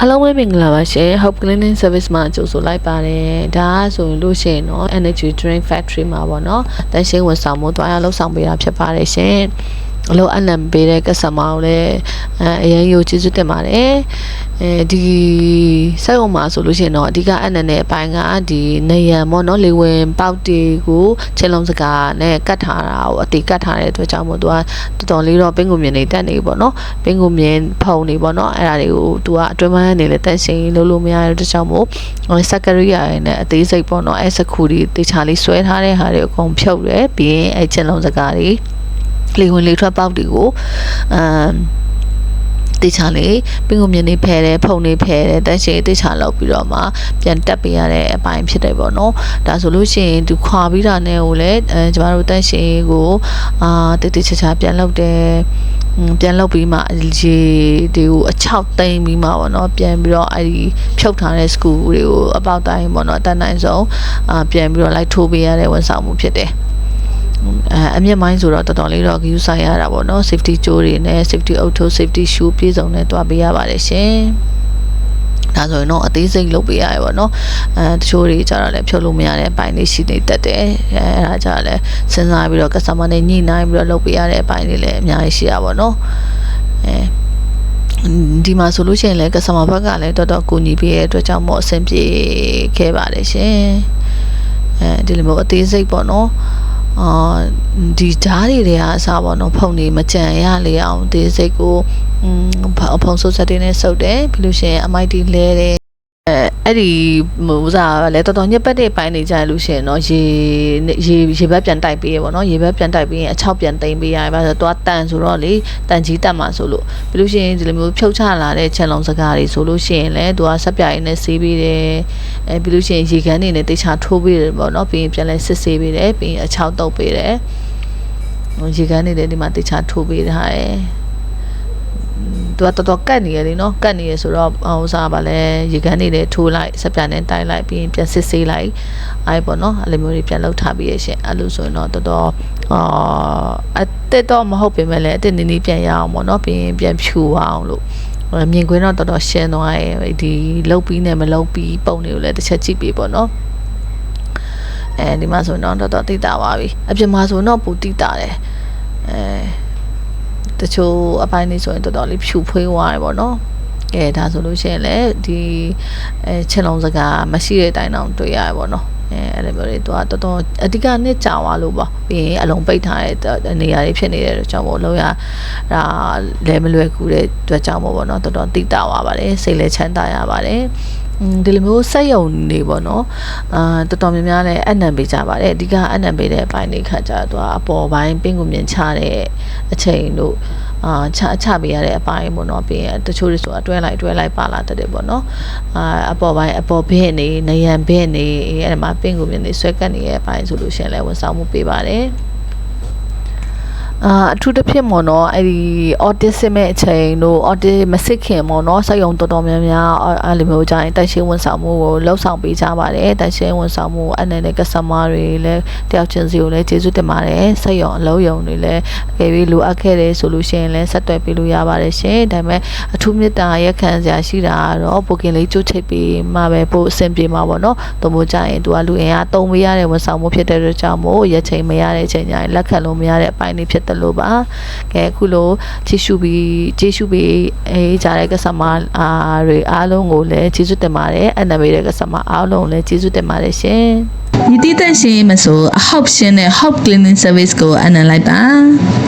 အားလုံးပဲမင်္ဂလာပါရှင် Hope Cleaning Service မှာကြိုဆိုလိုက်ပါတယ်ဒါကဆိုရင်လို့ရှိရင်တော့ Energy Drink Factory မှာပေါ့နော်တန်ရှင်းဝန်ဆောင်မှုတွားရလှုပ်ဆောင်ပေးတာဖြစ်ပါတယ်ရှင် အလို့အနံပေးတဲ့ကစတမာကိုလည်းအဲအရင်ယူကျေးဇူးတင်ပါတယ်အဲဒီစိုက်ုံမှာဆိုလို့ရှိရင်တော့အဓိကအနံနဲ့အပိုင်းကဒီနေရံပေါ့နော်လေဝင်ပေါက်တီကိုချင်းလုံးစကားနဲ့ကတ်ထားတာကိုအတီကတ်ထားတဲ့အတွက်ကြောင့်မို့သူကတော်တော်လေးတော့ပင်ကိုမြင်နေတက်နေပေါ့နော်ပင်ကိုမြင်ဖုံနေပေါ့နော်အဲ့ဒါတွေကိုသူကအတွင်းပိုင်းကနေလည်းတက်ရှင်လို့လို့မရတဲ့အတွက်ကြောင့်မို့စက်ကရိယာရဲ့အသေးစိတ်ပေါ့နော်အဲ့စခုဒီတေချာလေးဆွဲထားတဲ့ဟာတွေအကုန်ဖြုတ်တယ်ပြီးရင်အဲ့ချင်းလုံးစကားတွေ လေဝင်လေထွက်ပေါက်တွေကိုအမ်တေချာလေးပင်ကိုမြင်နေဖဲတယ်ဖုန်နေဖဲတယ်တန်းရှိတေချာလောက်ပြီးတော့မှပြန်တက်ပေးရတဲ့အပိုင်းဖြစ်တယ်ပေါ့နော်ဒါဆိုလို့ရှိရင်သူခွာပြီးတာနဲ့ကိုလည်းအဲကျမတို့တန်းရှိကိုအာတေတေချာချာပြန်လောက်တယ်ပြန်လောက်ပြီးမှရေတွေကိုအချောက်သိမ်းပြီးမှပေါ့နော်ပြန်ပြီးတော့အဲ့ဒီဖြုတ်ထားတဲ့စကူတွေကိုအပေါက်တိုင်းပေါ့နော်အတန်းတိုင်းဆုံးအာပြန်ပြီးတော့လိုက်ထိုးပေးရတဲ့ဝန်ဆောင်မှုဖြစ်တယ် အဲအမြင့်မိုင်းဆိုတော့တော်တော်လေးတော့ view ဆိုင်ရတာပေါ့နော် safety ကြိုးတွေနဲ့ safety auto safety shoe ပြည့်စုံနဲ့တွားပေးရပါတယ်ရှင်ဒါဆိုရင်တော့အသေးစိတ်လုပ်ပေးရတယ်ပေါ့နော်အဲတချို့တွေကြတော့လည်းဖြုတ်လို့မရတဲ့အပိုင်းလေးရှိနေတတ်တယ်အဲအဲ့ဒါကြတော့လည်းစဉ်းစားပြီးတော့ customer နဲ့ညှိနှိုင်းပြီးတော့လုပ်ပေးရတဲ့အပိုင်းလေးလည်းအများကြီးရှိတာပေါ့နော်အဲဒီမှာဆိုလို့ရှိရင်လည်း customer ဘက်ကလည်းတော်တော်ကူညီပေးတဲ့အတွက်ကြောင့်မို့အဆင်ပြေခဲ့ပါတယ်ရှင်အဲဒီလိုမျိုးအသေးစိတ်ပေါ့နော် အာဒီဓာတ်တွေတွေကအစားပေါ့နော်ဖုန်နေမကြံရလေအောင်ဒီစိတ်ကိုอืมဖုန်ဆုပ်ဆက်တွေနဲ့စုပ်တယ်ပြီးလို့ရှိရင် MIT လဲတယ် အဲအဲ့ဒီဟိုဥစားလဲတော်တော်ညက်ပတ်တဲ့ပိုင်းနေကြလို့ရှိရင်တော့ရေရေရေဘက်ပြန်တိုက်ပေးရပေါ့နော်ရေဘက်ပြန်တိုက်ပေးရင်အချောက်ပြန်သိမ်းပေးရတယ်ဘာလို့သွားတန်ဆိုတော့လေတန်ကြီးတက်မှာဆိုလို့ပြီးလို့ရှိရင်ဒီလိုမျိုးဖြုတ်ချလာတဲ့ချက်လုံးစကားတွေဆိုလို့ရှိရင်လည်းသူကဆက်ပြိုင်နဲ့ဆေးပေးတယ်အဲပြီးလို့ရှိရင်ရေကန်းတွေနဲ့တေချာထိုးပေးတယ်ပေါ့နော်ပြီးရင်ပြန်လဲစစ်ဆေးပေးတယ်ပြီးရင်အချောက်တုပ်ပေးတယ်ရေကန်းတွေလည်းဒီမှာတေချာထိုးပေးထားတယ် သူကတော်တော်ကတ်နေရလေနော်ကတ်နေရဆိုတော့ဟိုစားပါလဲရေကန်းနေလေထိုးလိုက်စက်ပြနဲ့တိုက်လိုက်ပြီးရင်ပြန်စစ်ဆေးလိုက်အဲ့ပေါ့နော်အဲ့လိုမျိုးတွေပြန်လောက်ထားပြီးရရှင်အဲ့လိုဆိုရင်တော့တော်တော်အာအတက်တော့မဟုတ်ပေမဲ့လည်းအတက်နေနေပြန်ရအောင်ပေါ့နော်ပြီးရင်ပြန်ဖြူအောင်လို့မြင်ကွင်းတော့တော်တော်ရှင်းသွားရဲ့ဒီလုတ်ပြီးနဲ့မလုတ်ပြီးပုံတွေကိုလည်းတစ်ချက်ကြည့်ပေးပေါ့နော်အဲဒီမှာဆိုတော့တော်တော်တိတာပါပြီအပြင်မှာဆိုတော့ပူတိတာတယ်အဲ တချို့အပိုင်းလေးဆိုရင်တော်တော်လေးဖြူဖွေးသွားတယ်ပေါ့နော်အဲဒါဆိုလို့ရှိရင်လည်းဒီအဲချင်းလုံးစကားမရှိတဲ့အတိုင်းတော့တွေ့ရတယ်ပေါ့နော်အဲအဲ့လိုမျိုးတွေသူကတော်တော်အဓိကနှစ်ကြာသွားလို့ပေါ့ပြီးရင်အလုံးပိတ်ထားတဲ့နေရာတွေဖြစ်နေတဲ့အတွက်ကြောင့်မို့လို့ရဒါလဲမလွယ်ကူတဲ့အတွက်ကြောင့်မို့ပေါ့နော်တော်တော်တိတာသွားပါတယ်စိတ်လည်းချမ်းသာရပါတယ် ဒီလိုမျိုးစက်ယုံနေပေါ့နော်အာတော်တော်များများလည်းအနံပေးကြပါတယ်အဓိကအနံပေးတဲ့အပိုင်းတွေခါကြတော့အပေါ်ပိုင်းပင်ကိုမြင်ချတဲ့အချိန်တို့အာချချပေးရတဲ့အပိုင်းပေါ့နော်ပြီးရင်တချို့တွေဆိုအတွဲလိုက်အတွဲလိုက်ပါလာတတ်တယ်ပေါ့နော်အာအပေါ်ပိုင်းအပေါ်ဘင်းနေနယံဘင်းနေအဲ့ဒါမှာပင်ကိုမြင်နေဆွဲကတ်နေတဲ့အပိုင်းဆိုလို့ရှိရင်လည်းဝန်ဆောင်မှုပေးပါတယ် အာအထူးသဖြင့်ပေါ့နော်အဲ့ဒီ autism ရဲ့အချိန်တို့ autism မစစ်ခင်ပေါ့နော်စက်ရုံတော်တော်များများအဲ့လိုမျိုးကြရင်တိုက်ရှင်းဝန်ဆောင်မှုကိုလှုပ်ဆောင်ပေးကြပါတယ်တိုက်ရှင်းဝန်ဆောင်မှုအဲ့နဲ့ customer တွေလည်းတယောက်ချင်းစီကိုလည်းကျေးဇူးတင်ပါတယ်စက်ရုံအလုံးရုံတွေလည်းအကယ်၍လိုအပ်ခဲ့တယ်ဆိုလို့ရှိရင်လည်းဆက်သွယ်ပေးလို့ရပါတယ်ရှင်ဒါပေမဲ့အထူးမေတ္တာရက်ခံစရာရှိတာကတော့ပိုကင်လေးကြိုးချိတ်ပေးမှပဲပို့အဆင်ပြေမှာပေါ့နော်သို့မဟုတ်ကြရင်သူကလူအင်အားတုံးပေးရတဲ့ဝန်ဆောင်မှုဖြစ်တဲ့အတွက်ကြောင့်မို့ရက်ချိန်မရတဲ့အချိန်ကျရင်လက်ခံလို့မရတဲ့အပိုင်းတွေဖြစ်တယ်လို့ပါကဲအခုလိုကြည့်ရှုပြီးကြည့်ရှုပြီးအေးကြတဲ့ကစားမအားတွေအားလုံးကိုလည်းကျေးဇူးတင်ပါတယ်အနမေတဲ့ကစားမအားလုံးလည်းကျေးဇူးတင်ပါတယ်ရှင်ဒီတည်တန့်ရှင်းမဆိုအဟောက်ရှင်းတဲ့ Hop Cleaning Service ကိုအနံလိုက်ပါ